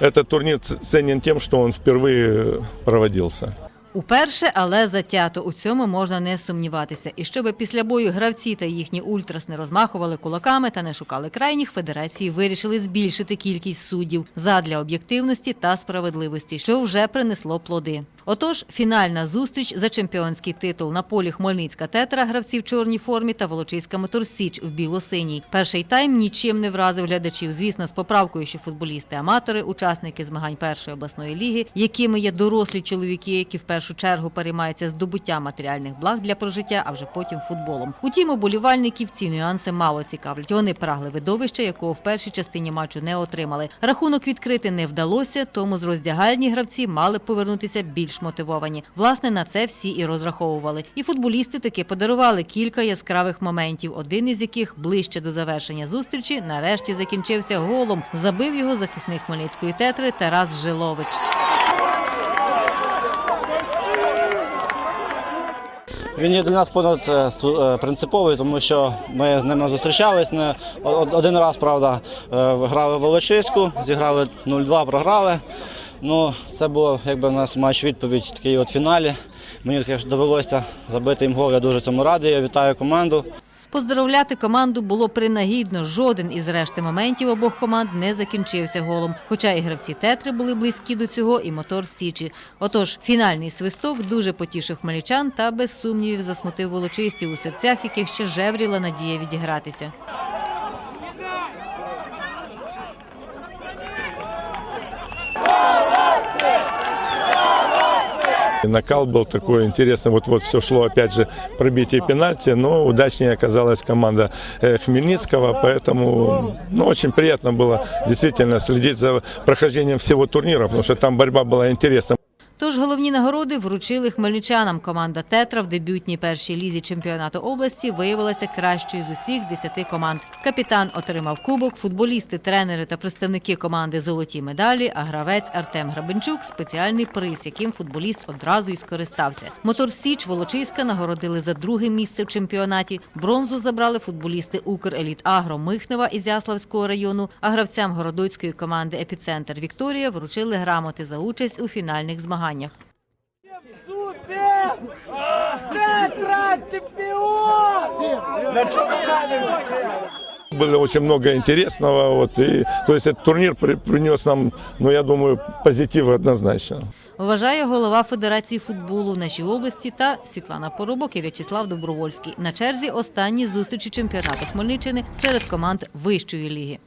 этот турнир ц- ценен тем, что он впервые проводился. Уперше, але затято. У цьому можна не сумніватися. І щоб після бою гравці та їхні ультрас не розмахували кулаками та не шукали крайніх, федерації вирішили збільшити кількість суддів задля об'єктивності та справедливості, що вже принесло плоди. Отож, фінальна зустріч за чемпіонський титул на полі Хмельницька тетра гравці в чорній формі та Волочиська моторсіч в біло-синій. Перший тайм нічим не вразив глядачів. Звісно, з поправкою, що футболісти-аматори, учасники змагань першої обласної ліги, якими є дорослі чоловіки, які в першу чергу переймаються здобуттям матеріальних благ для прожиття, а вже потім футболом. Утім, уболівальників ці нюанси мало цікавлять. Вони прагли видовища, якого в першій частині матчу не отримали. Рахунок відкрити не вдалося, тому з роздягальні гравці мали повернутися більш мотивовані. Власне, на це всі і розраховували. І футболісти таки подарували кілька яскравих моментів. Один із яких ближче до завершення зустрічі нарешті закінчився голом. Забив його захисник Хмельницької тетри Тарас Жилович. Він є для нас понад е, е, принциповий, тому що ми з ними зустрічались не один раз, правда, е, грали в Волочиську, зіграли 0-2, програли. Ну, це було якби в нас матч відповідь такий от фіналі. Мені ж довелося забити їм гол. Я дуже цьому радий. Я вітаю команду. Поздоровляти команду було принагідно. Жоден із решти моментів обох команд не закінчився голом. Хоча і гравці тетри були близькі до цього, і мотор Січі. Отож, фінальний свисток дуже потішив хмельничан та без сумнівів засмутив волочистів, у серцях яких ще жевріла надія відігратися. И накал был такой интересный. Вот-вот все шло, опять же, пробитие пенальти, но удачнее оказалась команда э, Хмельницкого, поэтому ну, очень приятно было действительно следить за прохождением всего турнира, потому что там борьба была интересна. Тож головні нагороди вручили хмельничанам. Команда Тетра в дебютній першій лізі чемпіонату області виявилася кращою з усіх десяти команд. Капітан отримав кубок, футболісти, тренери та представники команди золоті медалі. А гравець Артем Грабенчук спеціальний приз, яким футболіст одразу й скористався. Мотор Січ Волочиська нагородили за друге місце в чемпіонаті. Бронзу забрали футболісти Укреліт Агро Михнева із Яславського району. А гравцям городоцької команди Епіцентр Вікторія вручили грамоти за участь у фінальних змаганнях. Чемпион! Было очень много интересного, вот, и, то есть этот турнир при- принес нам, ну, я думаю, позитив однозначно. Вважає голова Федерації футболу в нашій області та Світлана Поробок і В'ячеслав Добровольський. На черзі останні зустрічі чемпіонату Хмельниччини серед команд вищої ліги.